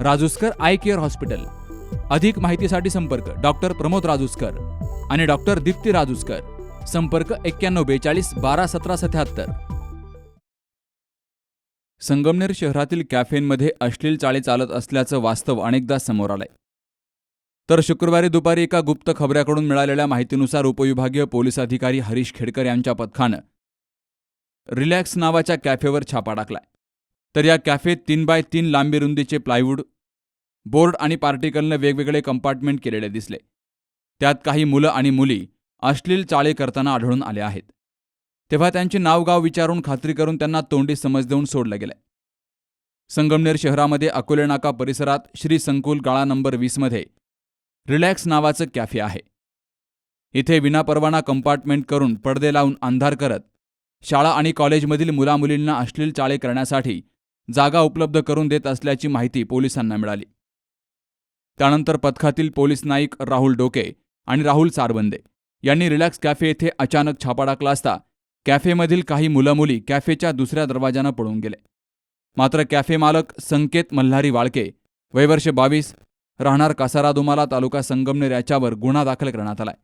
Rajuskar eye care hospital. अधिक माहितीसाठी संपर्क डॉक्टर प्रमोद राजूस्कर आणि डॉक्टर दीप्ती राजूस्कर. संपर्क एक्क्याण्णव बेचाळीस बारा सतरा सत्याहत्तर. संगमनेर शहरातील कॅफेंमध्ये अश्लील चाळी चालत असल्याचं वास्तव अनेकदा समोर आलंय. तर शुक्रवारी दुपारी एका गुप्त खबऱ्याकडून मिळालेल्या माहितीनुसार उपविभागीय पोलीस अधिकारी हरीश खेडकर यांच्या पथकानं रिलॅक्स नावाच्या कॅफेवर छापा टाकलाय. तर या कॅफेत तीन बाय तीन लांबी रुंदीचे प्लायवूड बोर्ड आणि पार्टिकलनं वेगवेगळे कंपार्टमेंट केलेले दिसले. त्यात काही मुलं आणि मुली अश्लील चाळे करताना आढळून आले आहेत. तेव्हा त्यांची नावगाव विचारून खात्री करून त्यांना तोंडी समज देऊन सोडलं गेलंय. संगमनेर शहरामध्ये अकोले नाका परिसरात श्री संकुल गाळा नंबर वीसमध्ये रिलॅक्स नावाचं कॅफे आहे. इथे विनापरवाना कंपार्टमेंट करून पडदे लावून अंधार करत शाळा आणि कॉलेजमधील मुलामुलींना अश्लील चाळे करण्यासाठी जागा उपलब्ध करून देत असल्याची माहिती पोलिसांना मिळाली. त्यानंतर पथकातील पोलीस नाईक राहुल डोके आणि राहुल सारबंदे यांनी रिलॅक्स कॅफे येथे अचानक छापा टाकला असता कॅफेमधील काही मुलं मुली कॅफेच्या दुसऱ्या दरवाजानं पळून गेले. मात्र कॅफे मालक संकेत मल्हारी वाळके वयवर्ष बावीस राहणार कासारा दुमाला तालुका संगमनेर याच्यावर गुन्हा दाखल करण्यात आलाय.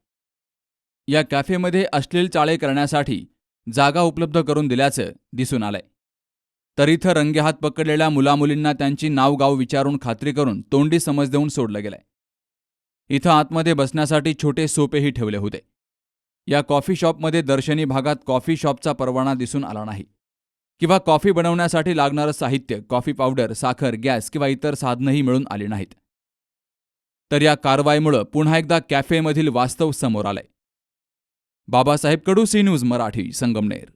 या कॅफेमध्ये अश्लील चाळे करण्यासाठी जागा उपलब्ध करून दिल्याचं दिसून आलंय. तर इथं रंगेहात पकडलेल्या मुलामुलींना त्यांची नाव गाव विचारून खात्री करून तोंडी समज देऊन सोडलं गेलंय. इथं आतमध्ये बसण्यासाठी छोटे सोपेही ठेवले होते. या कॉफी शॉपमध्ये दर्शनी भागात कॉफी शॉपचा परवाना दिसून आला नाही. किंवा कॉफी बनवण्यासाठी लागणारं साहित्य कॉफी पावडर साखर गॅस किंवा इतर साधनंही मिळून आली नाहीत. तर या कारवाईमुळं पुन्हा एकदा कॅफेमधील वास्तव समोर आलंय. Babasaheb Kadu C news Marathi Sangamner.